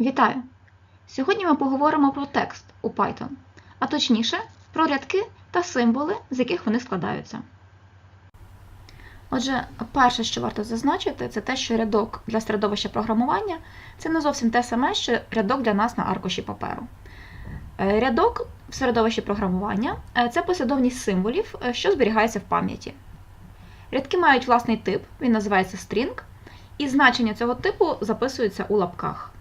Вітаю! Сьогодні ми поговоримо про текст у Python, а точніше про рядки та символи, з яких вони складаються. Отже, перше, що варто зазначити, це те, що рядок для середовища програмування це не зовсім те саме, що рядок для нас на аркуші паперу. Е, Рядок в середовищі програмування це послідовність символів, е, що зберігається в пам'яті. Рядки мають власний тип, він називається string, і значення цього типу записуються у лапках.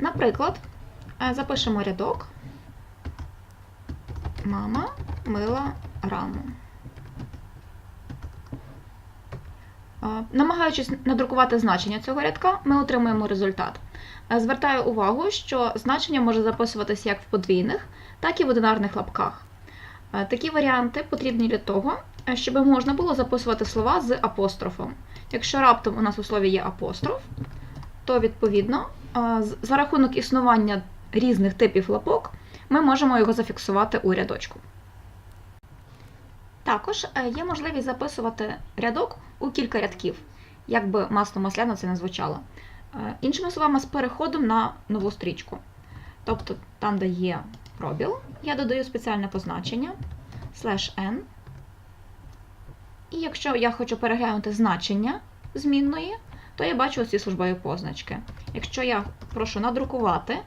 Наприклад, е, запишемо рядок Мама мила раму. Е, Намагаючись надрукувати значення цього рядка, ми отримуємо результат. Е, Звертаю увагу, що значення може записуватися як в подвійних, так і в одинарних лапках. Такі варіанти потрібні для того, щоб можна було записувати слова з апострофом. Якщо раптом у нас у слові є апостроф, то відповідно за рахунок існування різних типів лапок ми можемо його зафіксувати у рядочку. Також е, є можливість записувати рядок у кілька рядків, як би масло масляно це не звучало. Е, Іншими словами, з переходом на нову стрічку. Тобто там, де є пробіл, я додаю спеціальне позначення slash n. І якщо я хочу переглянути значення змінної, то я бачу ці службові позначки. Якщо я прошу надрукувати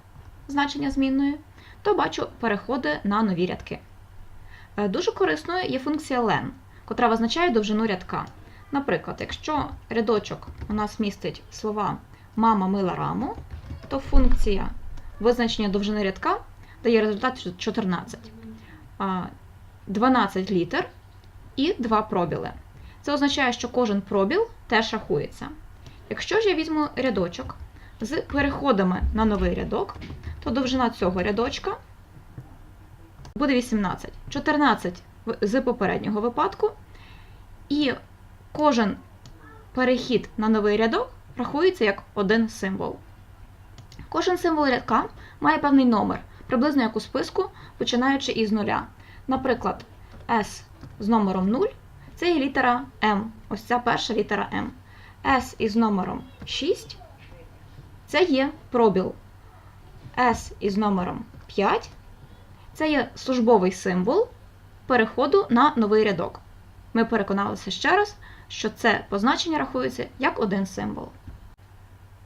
значення змінної, то бачу переходи на нові рядки. Е, Дуже корисною є функція len, котра визначає довжину рядка. Наприклад, якщо рядочок у нас містить слова мама мила раму, то функція визначення довжини рядка дає результат 14. 12 літер і 2 пробіли. Це означає, що кожен пробіл теж рахується. Якщо ж я візьму рядочок з переходами на новий рядок, то довжина цього рядочка буде 18, 14 з попереднього випадку, і кожен перехід на новий рядок рахується як один символ. Кожен символ рядка має певний номер, приблизно як у списку, починаючи із нуля. Наприклад, S з номером 0 це є літера М, ось ця перша літера М. S із номером 6 це є пробіл. S із номером 5 це є службовий символ переходу на новий рядок. Ми переконалися ще раз, що це позначення рахується як один символ.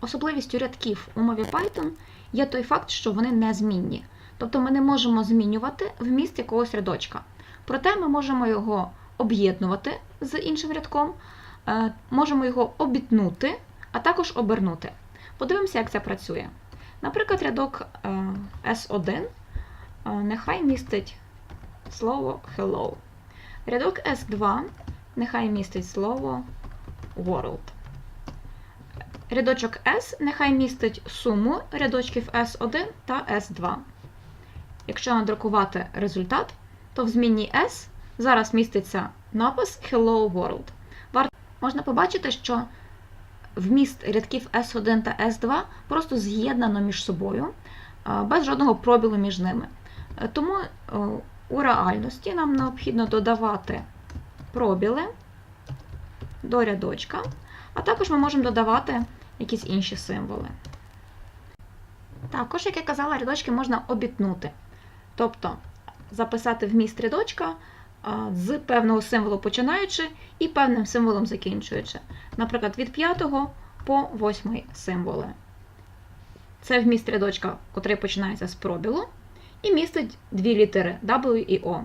Особливістю рядків у мові Python є той факт, що вони незмінні. Тобто ми не можемо змінювати вміст якогось рядочка. Проте ми можемо його об'єднувати з іншим рядком, можемо його обітнути, а також обернути. Подивимося, як це працює. Наприклад, рядок е, S1 е, нехай містить слово hello. Рядок S2 нехай містить слово world. Рядочок S нехай містить суму рядочків S1 та S2. Якщо надрукувати результат, то в змінній S зараз міститься напис Hello World. Можна побачити, що вміст рядків S1 та S2 просто з'єднано між собою, без жодного пробілу між ними. Е, Тому е, у реальності нам необхідно додавати пробіли до рядочка, а також ми можемо додавати якісь інші символи. Також, як я казала, рядочки можна обітнути. Тобто записати вміст рядочка з певного символу починаючи і певним символом закінчуючи. Наприклад, від 5 по 8 символи. Це вміст рядочка, котрий починається з пробілу, і містить дві літери W і O.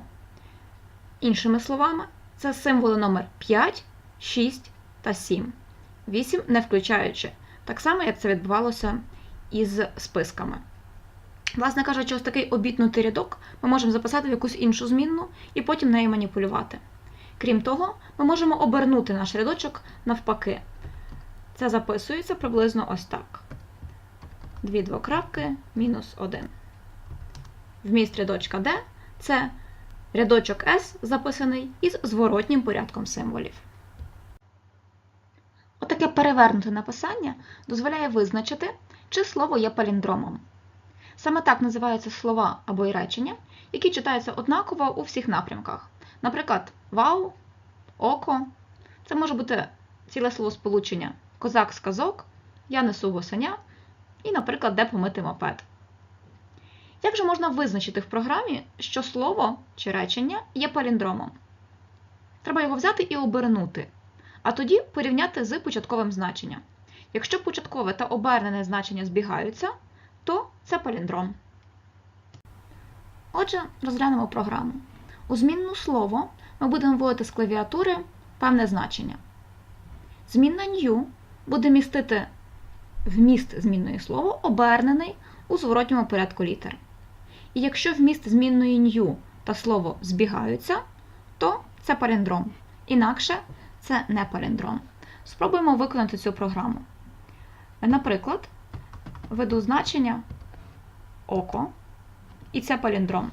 Іншими словами, це символи номер 5, 6 та 7. 8 не включаючи. Так само, як це відбувалося із списками. Власне кажучи, ось такий обітнутий рядок ми можемо записати в якусь іншу змінну і потім нею маніпулювати. Крім того, ми можемо обернути наш рядочок навпаки. Це записується приблизно ось так. Дві двокрапки, мінус 1. Вміст рядочка D це рядочок S записаний із зворотнім порядком символів. Отаке перевернуте написання дозволяє визначити, чи слово є паліндромом. Саме так називаються слова або й речення, які читаються однаково у всіх напрямках. Наприклад, вау, око. Це може бути ціле словосполучення козак-сказок, я несу гусеня і, наприклад, де помити мопед. Як же можна визначити в програмі, що слово чи речення є паліндромом? Треба його взяти і обернути, а тоді порівняти з початковим значенням. Якщо початкове та обернене значення збігаються, то це паліндром. Отже, розглянемо програму. У змінну слово ми будемо вводити з клавіатури певне значення. Змінна new буде містити вміст змінної слова, обернений у зворотньому порядку літер. І якщо вміст змінної new та слово збігаються, то це паліндром. Інакше це не паліндром. Спробуємо виконати цю програму. Наприклад, веду значення око, і це паліндром.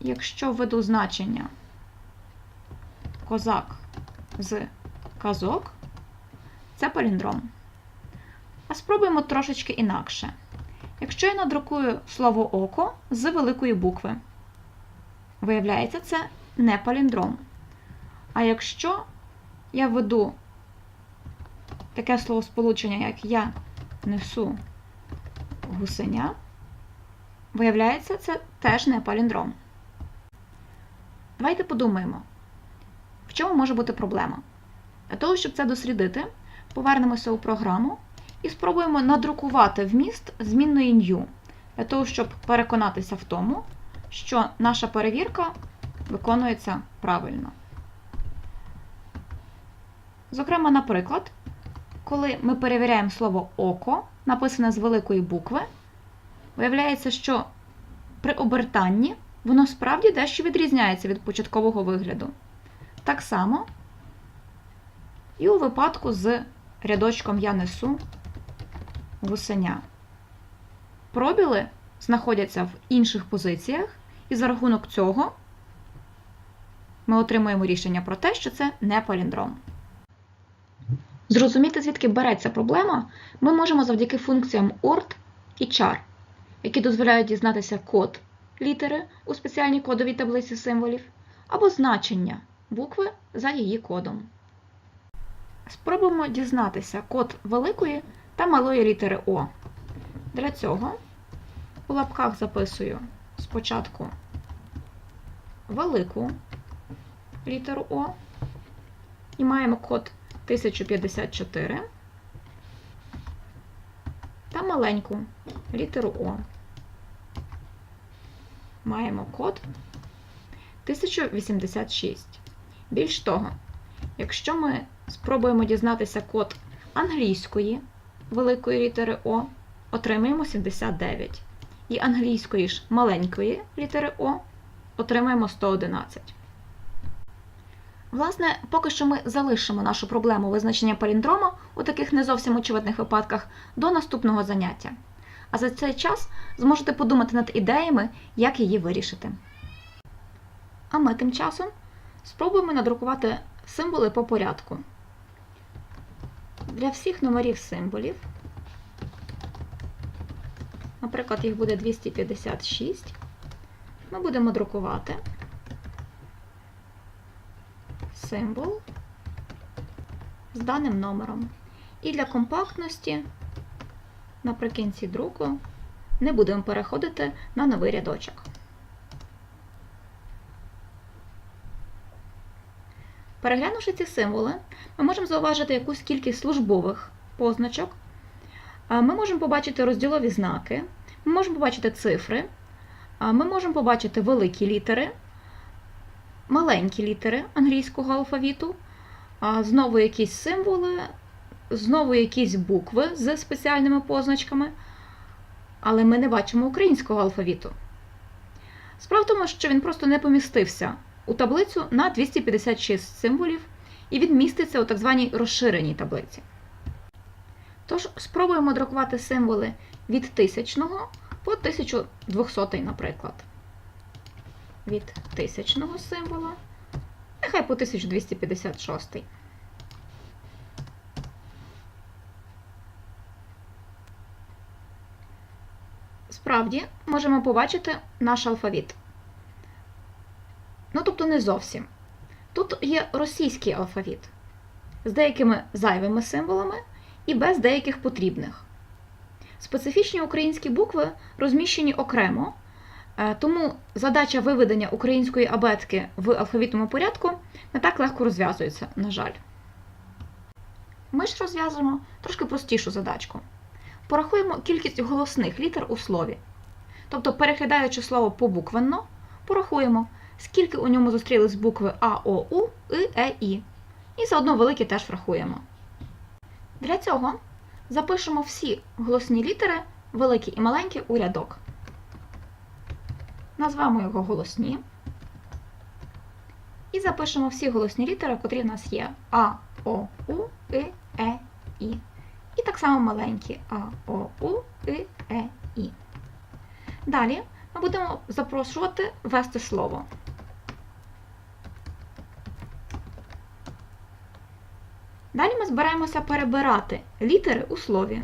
Якщо введу значення козак з казок, це паліндром. А спробуємо трошечки інакше. Якщо я надрукую слово око з великої букви, виявляється, це не паліндром. А якщо я введу таке словосполучення, як я несу гусеня, виявляється, це теж не паліндром. Давайте подумаємо, в чому може бути проблема. Для того, щоб це дослідити, повернемося у програму і спробуємо надрукувати вміст змінної new, для того, щоб переконатися в тому, що наша перевірка виконується правильно. Зокрема, наприклад, коли ми перевіряємо слово око, написане з великої букви, виявляється, що при обертанні воно справді дещо відрізняється від початкового вигляду. Так само і у випадку з рядочком я несу гусеня. Пробіли знаходяться в інших позиціях, і за рахунок цього ми отримуємо рішення про те, що це не паліндром. Зрозуміти, звідки береться проблема, ми можемо завдяки функціям ORT і char, які дозволяють дізнатися код літери у спеціальній кодовій таблиці символів, або значення букви за її кодом. Спробуємо дізнатися код великої та малої літери О. Для цього у лапках записую спочатку велику літеру О і маємо код 1054 та маленьку літеру О. Маємо код 1086. Більш того, якщо ми спробуємо дізнатися код англійської великої літери О, отримаємо 79. І англійської ж маленької літери О отримаємо 111. Власне, поки що ми залишимо нашу проблему визначення паліндрома у таких не зовсім очевидних випадках до наступного заняття. А за цей час зможете подумати над ідеями, як її вирішити. А ми тим часом спробуємо надрукувати символи по порядку. Для всіх номерів символів, наприклад, їх буде 256, ми будемо друкувати символ з даним номером. І для компактності наприкінці друку не будемо переходити на новий рядочок. Переглянувши ці символи, ми можемо зауважити якусь кількість службових позначок. Ми можемо побачити розділові знаки, ми можемо побачити цифри, ми можемо побачити великі літери, маленькі літери англійського алфавіту, знову якісь символи, знову якісь букви з спеціальними позначками, але ми не бачимо українського алфавіту. Справа в тому, що він просто не помістився у таблицю на 256 символів, і він міститься у так званій розширеній таблиці. Тож, спробуємо друкувати символи від 1000 по 1200, наприклад. Від 1000 символа, нехай по 1256. Справді, можемо побачити наш алфавіт. Ну, тобто не зовсім. Тут є російський алфавіт з деякими зайвими символами і без деяких потрібних. Специфічні українські букви розміщені окремо, тому задача виведення української абетки в алфавітному порядку не так легко розв'язується, на жаль. Ми ж розв'язуємо трошки простішу задачку. Порахуємо кількість голосних літер у слові. Тобто, переглядаючи слово побуквенно, порахуємо, скільки у ньому зустрілись букви А, О, У, І, Е, І. І заодно великі теж врахуємо. Для цього запишемо всі голосні літери, великі і маленькі, у рядок. Назвемо його голосні. І запишемо всі голосні літери, котрі в нас є А, О, У, І, Е, І. І так само маленькі А, О, У, І, Е, І. Далі ми будемо запрошувати ввести слово. Далі ми збираємося перебирати літери у слові.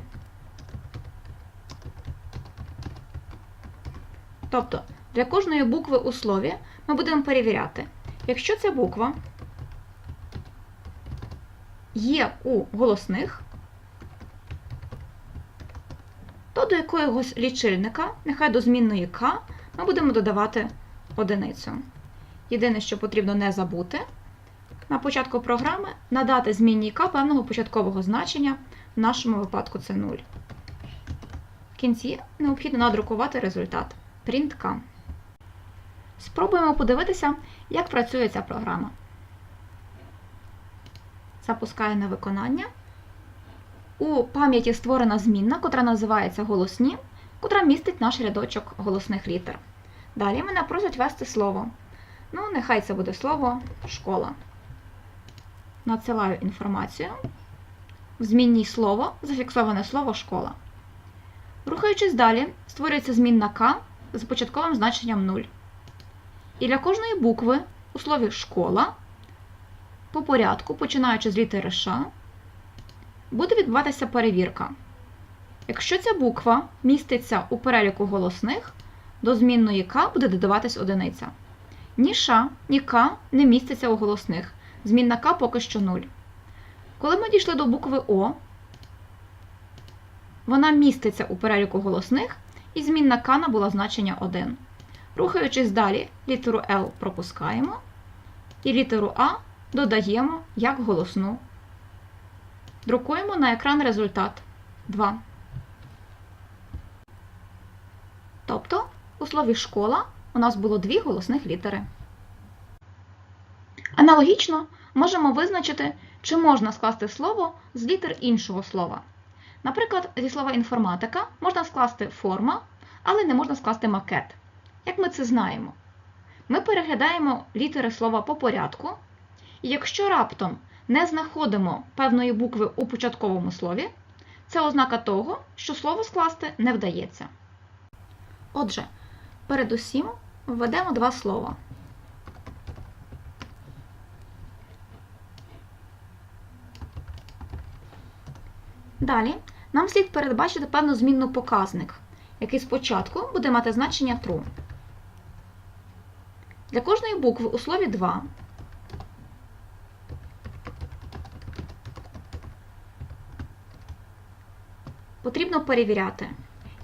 Тобто, для кожної букви у слові ми будемо перевіряти, якщо ця буква є у голосних, то до якогось лічильника, нехай до змінної К, ми будемо додавати одиницю. Єдине, що потрібно не забути, на початку програми надати змінній К певного початкового значення, в нашому випадку це 0. В кінці необхідно надрукувати результат print K. Спробуємо подивитися, як працює ця програма. Запускаю на виконання. У пам'яті створена змінна, котра називається голосні, котра містить наш рядочок голосних літер. Далі мене просять ввести слово. Ну, нехай це буде слово школа. Надсилаю інформацію. В змінній слово зафіксоване слово школа. Рухаючись далі, створюється змінна К з початковим значенням 0. І для кожної букви у слові школа по порядку, починаючи з літери Ш, буде відбуватися перевірка. Якщо ця буква міститься у переліку голосних, до змінної К буде додаватись одиниця. Ні Ш, ні К не містяться у голосних. Змінна К поки що 0. Коли ми дійшли до букви О, вона міститься у переліку голосних, і змінна К набула значення 1. Рухаючись далі, літеру Л пропускаємо, і літеру А додаємо як голосну. Друкуємо на екран результат 2. Тобто, у слові школа у нас було дві голосних літери. Аналогічно можемо визначити, чи можна скласти слово з літер іншого слова. Наприклад, зі слова інформатика можна скласти форма, але не можна скласти макет. Як ми це знаємо? Ми переглядаємо літери слова по порядку, і якщо раптом не знаходимо певної букви у початковому слові, це ознака того, що слово скласти не вдається. Отже, передусім введемо два слова. Далі нам слід передбачити певну змінну показник, який спочатку буде мати значення true. Для кожної букви у слові 2 потрібно перевіряти.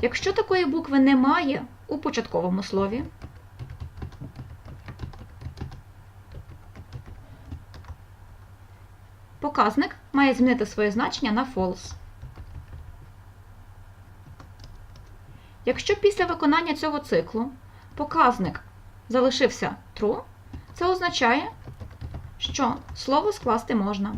Якщо такої букви немає у початковому слові, показник має змінити своє значення на false. Якщо після виконання цього циклу показник залишився true, це означає, що слово скласти можна.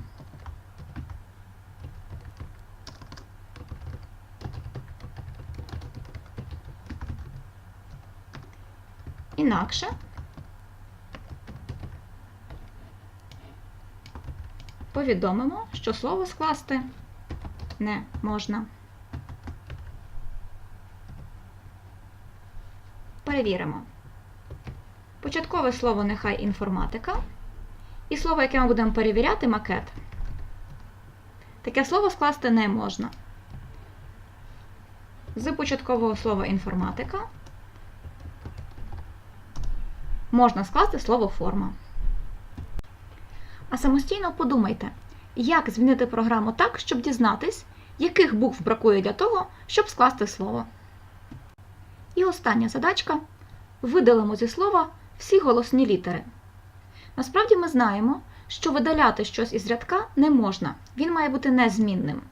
Інакше повідомимо, що слово скласти не можна. Перевіримо. Початкове слово нехай інформатика. І слово, яке ми будемо перевіряти, макет. Таке слово скласти не можна. З початкового слова інформатика можна скласти слово форма. А самостійно подумайте, як змінити програму так, щоб дізнатись, яких букв бракує для того, щоб скласти слово. І остання задачка. Видалимо зі слова всі голосні літери. Насправді ми знаємо, що видаляти щось із рядка не можна, він має бути незмінним.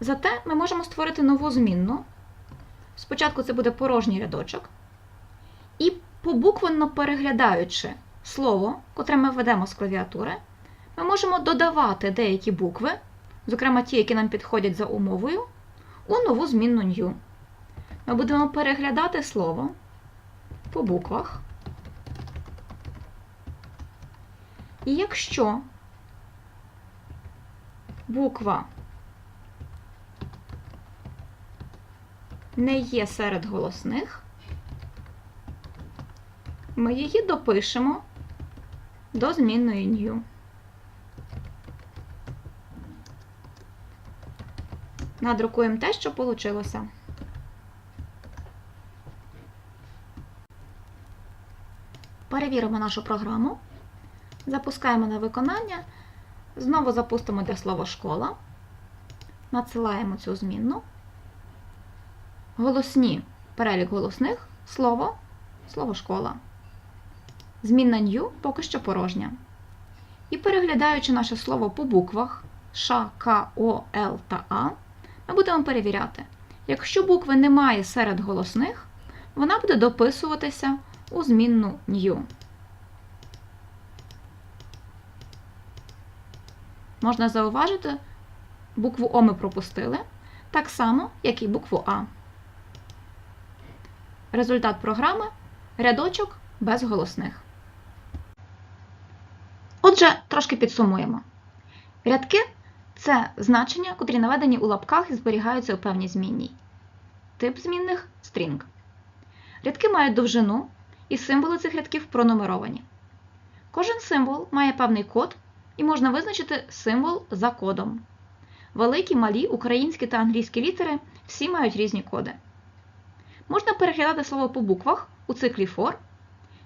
Зате ми можемо створити нову змінну. Спочатку це буде порожній рядочок. І побуквенно переглядаючи слово, котре ми введемо з клавіатури, ми можемо додавати деякі букви, зокрема ті, які нам підходять за умовою, у нову змінну new. Ми будемо переглядати слово по буквах. І якщо буква не є серед голосних, ми її допишемо до змінної new. Надрукуємо те, що вийшло. Перевіримо нашу програму. Запускаємо на виконання. Знову запустимо для слова школа. Надсилаємо цю змінну. Голосні перелік голосних слово, слово школа. Змінна new поки що порожня. І переглядаючи наше слово по буквах Ш, К, О, Л та А, ми будемо перевіряти. Якщо букви немає серед голосних, вона буде дописуватися у змінну new. Можна зауважити, букву О ми пропустили, так само, як і букву А. Результат програми рядочок без голосних. Отже, трошки підсумуємо. Рядки це значення, котрі наведені у лапках і зберігаються у певній змінній. Тип змінних стрінг. Рядки мають довжину, і символи цих рядків пронумеровані. Кожен символ має певний код, і можна визначити символ за кодом. Великі, малі, українські та англійські літери всі мають різні коди. Можна переглядати слово по буквах у циклі for,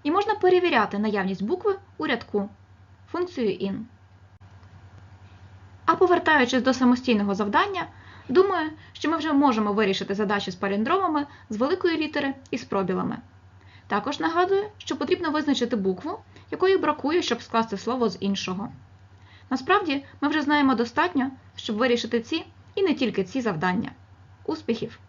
і можна перевіряти наявність букви у рядку функцією in. А повертаючись до самостійного завдання, думаю, що ми вже можемо вирішити задачі з паліндромами з великої літери і з пробілами. Також нагадую, що потрібно визначити букву, якої бракує, щоб скласти слово з іншого. Насправді, ми вже знаємо достатньо, щоб вирішити ці і не тільки ці завдання. Успіхів!